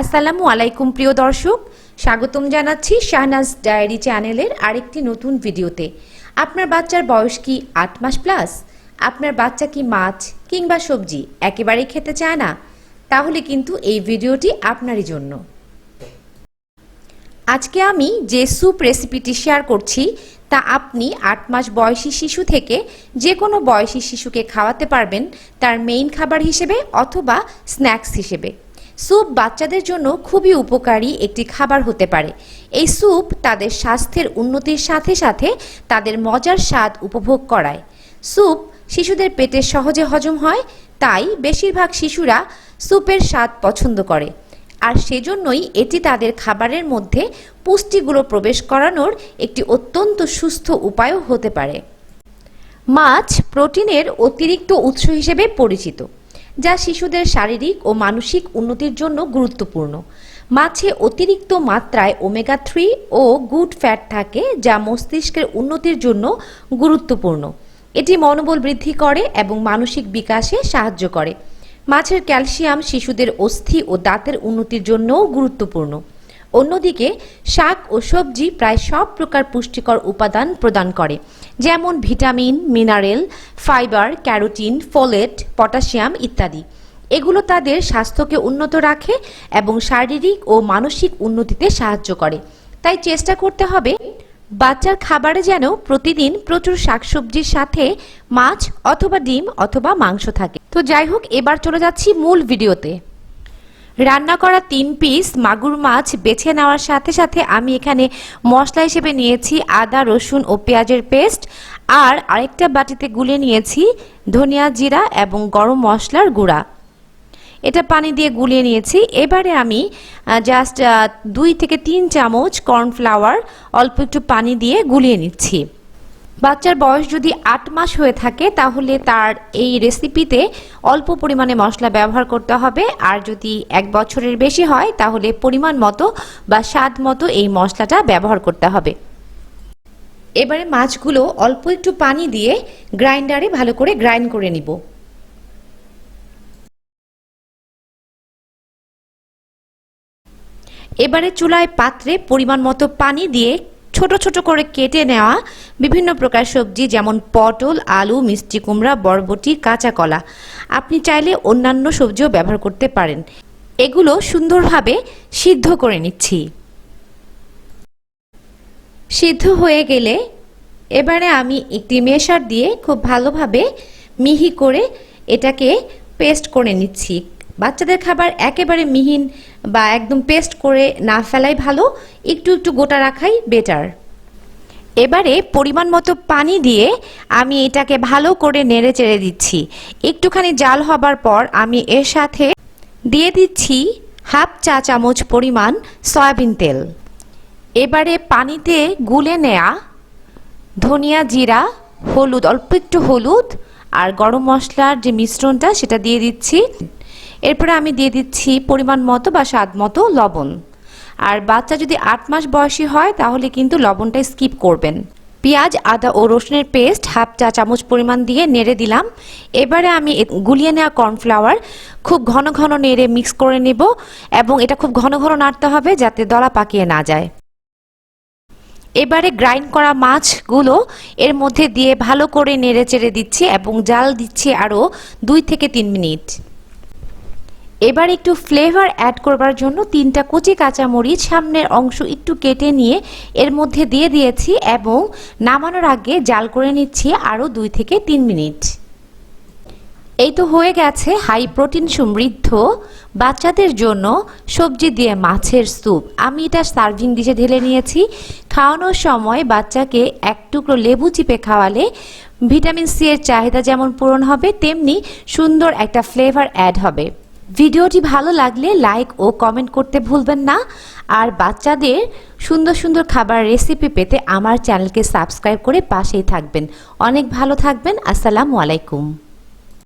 আসসালামু আলাইকুম, প্রিয় দর্শক। স্বাগতম জানাচ্ছি শাহনাজ ডায়েরি চ্যানেলের আরেকটি নতুন ভিডিওতে। আপনার বাচ্চার বয়স কি আট মাস প্লাস? আপনার বাচ্চা কি মাছ কিংবা সবজি একেবারেই খেতে চায় না? তাহলে কিন্তু এই ভিডিওটি আপনারই জন্য। আজকে আমি যে স্যুপ রেসিপিটি শেয়ার করছি, তা আপনি আট মাস বয়সী শিশু থেকে যে কোনো বয়সী শিশুকে খাওয়াতে পারবেন তার মেইন খাবার হিসেবে অথবা স্ন্যাক্স হিসেবে। স্যুপ বাচ্চাদের জন্য খুবই উপকারী একটি খাবার হতে পারে। এই স্যুপ তাদের স্বাস্থ্যের উন্নতির সাথে সাথে তাদের মজার স্বাদ উপভোগ করায়। স্যুপ শিশুদের পেটে সহজে হজম হয়, তাই বেশিরভাগ শিশুরা স্যুপের স্বাদ পছন্দ করে। আর সেজন্যই এটি তাদের খাবারের মধ্যে পুষ্টিগুলো প্রবেশ করানোর একটি অত্যন্ত সুস্থ উপায়ও হতে পারে। মাছ প্রোটিনের অতিরিক্ত উৎস হিসেবে পরিচিত। যা শিশুদের শারীরিক ও মানসিক উন্নতির জন্য গুরুত্বপূর্ণ। মাছে অতিরিক্ত মাত্রায় ওমেগা থ্রি ও গুড ফ্যাট থাকে, যা মস্তিষ্কের উন্নতির জন্য গুরুত্বপূর্ণ। এটি মনোবল বৃদ্ধি করে এবং মানসিক বিকাশে সাহায্য করে। মাছের ক্যালসিয়াম শিশুদের অস্থি ও দাঁতের উন্নতির জন্যও গুরুত্বপূর্ণ। অন্যদিকে, শাক ও সবজি প্রায় সব প্রকার পুষ্টিকর উপাদান প্রদান করে। যেমন vitamin, mineral, fibre, carotene, folate, potassium ইত্যাদি। এগুলো তাদের স্বাস্থ্যকে উন্নত রাখে এবং শারীরিক ও মানসিক উন্নতিতে সাহায্য করে। তাই চেষ্টা করতে হবে বাচ্চার খাবারে যেন প্রতিদিন প্রচুর শাকসবজির সাথে মাছ অথবা ডিম অথবা মাংস থাকে। তো যাই হোক, এবার চলে যাচ্ছি মূল ভিডিওতে। রান্না করা তিন পিস মাগুর মাছ বেছে নেওয়ার সাথে সাথে আমি এখানে মশলা হিসেবে নিয়েছি আদা, রসুন ও পেঁয়াজের পেস্ট। আর আরেকটা বাটিতে গুলে নিয়েছি ধনিয়া জিরা এবং গরম মশলার গুঁড়া। এটা পানি দিয়ে গুলিয়ে নিয়েছি। এবারে আমি জাস্ট দুই থেকে তিন চামচ কর্নফ্লাওয়ার অল্প একটু পানি দিয়ে গুলিয়ে নিচ্ছি। বাচ্চার বয়স যদি আট মাস হয়ে থাকে, তাহলে তার এই রেসিপিতে অল্প পরিমাণে মশলা ব্যবহার করতে হবে। আর যদি এক বছরের বেশি হয়, তাহলে পরিমাণ মতো বা স্বাদ মতো এই মশলাটা ব্যবহার করতে হবে। এবারে মাছগুলো অল্প একটু পানি দিয়ে গ্রাইন্ডারে ভালো করে গ্রাইন্ড করে নিব। এবারে চুলায় পাত্রে পরিমাণ মতো পানি দিয়ে ছোট ছোট করে কেটে নেওয়া বিভিন্ন প্রকার সবজি, যেমন পটল, আলু, মিষ্টি কুমড়া, বরবটি, কাঁচা কলা। আপনি চাইলে অন্যান্য সবজিও ব্যবহার করতে পারেন। এগুলো সুন্দরভাবে সিদ্ধ করে নিচ্ছি। সিদ্ধ হয়ে গেলে এবারে আমি একটি মেশার দিয়ে খুব ভালোভাবে মিহি করে এটাকে পেস্ট করে নিচ্ছি। বাচ্চাদের খাবার একেবারে মিহিন বা একদম পেস্ট করে না ফেলাই ভালো, একটু একটু গোটা রাখাই বেটার এবারে পরিমাণ মতো পানি দিয়ে আমি এটাকে ভালো করে নেড়ে চেড়ে দিচ্ছি। একটুখানি জাল হবার পর আমি এর সাথে দিয়ে দিচ্ছি হাফ চা চামচ পরিমাণ সয়াবিন তেল। এবারে পানিতে গুলে নেয়া ধনিয়া জিরা, হলুদ, অল্প একটু হলুদ আর গরম মশলার যে মিশ্রণটা সেটা দিয়ে দিচ্ছি। এরপরে আমি দিয়ে দিচ্ছি পরিমাণ মতো বা স্বাদ মতো লবণ। আর বাচ্চা যদি আট মাস বয়সী হয়, তাহলে কিন্তু লবণটা স্কিপ করবেন। পেঁয়াজ, আদা ও রসুনের পেস্ট হাফ চা চামচ পরিমাণ দিয়ে নেড়ে দিলাম। এবারে আমি গুলিয়ে নেওয়া কর্নফ্লাওয়ার খুব ঘন ঘন নেড়ে মিক্স করে নেব এবং এটা খুব ঘন ঘন নাড়তে হবে যাতে দলা পাকিয়ে না যায়। এবারে গ্রাইন্ড করা মাছগুলো এর মধ্যে দিয়ে ভালো করে নেড়ে চেড়ে দিচ্ছি এবং জাল দিচ্ছি আরও দুই থেকে তিন মিনিট। এবার একটু ফ্লেভার অ্যাড করবার জন্য তিনটা কুচি কাঁচামরিচ সামনের অংশ একটু কেটে নিয়ে এর মধ্যে দিয়ে দিয়েছি এবং নামানোর আগে জাল করে নিচ্ছি আরও দুই থেকে তিন মিনিট। এই তো হয়ে গেছে হাই প্রোটিন সমৃদ্ধ বাচ্চাদের জন্য সবজি দিয়ে মাছের স্যুপ। আমি এটা সার্ভিং ডিশে ঢেলে নিয়েছি। খাওয়ানোর সময় বাচ্চাকে এক টুকরো লেবু চিপে খাওয়ালে ভিটামিন সি এর চাহিদা যেমন পূরণ হবে, তেমনি সুন্দর একটা ফ্লেভার অ্যাড হবে। ভিডিওটি ভালো লাগলে লাইক ও কমেন্ট করতে ভুলবেন না। আর বাচ্চাদের সুন্দর সুন্দর খাবার রেসিপি পেতে আমার চ্যানেলকে সাবস্ক্রাইব করে পাশেই থাকবেন। অনেক ভালো থাকবেন। আসসালামু আলাইকুম।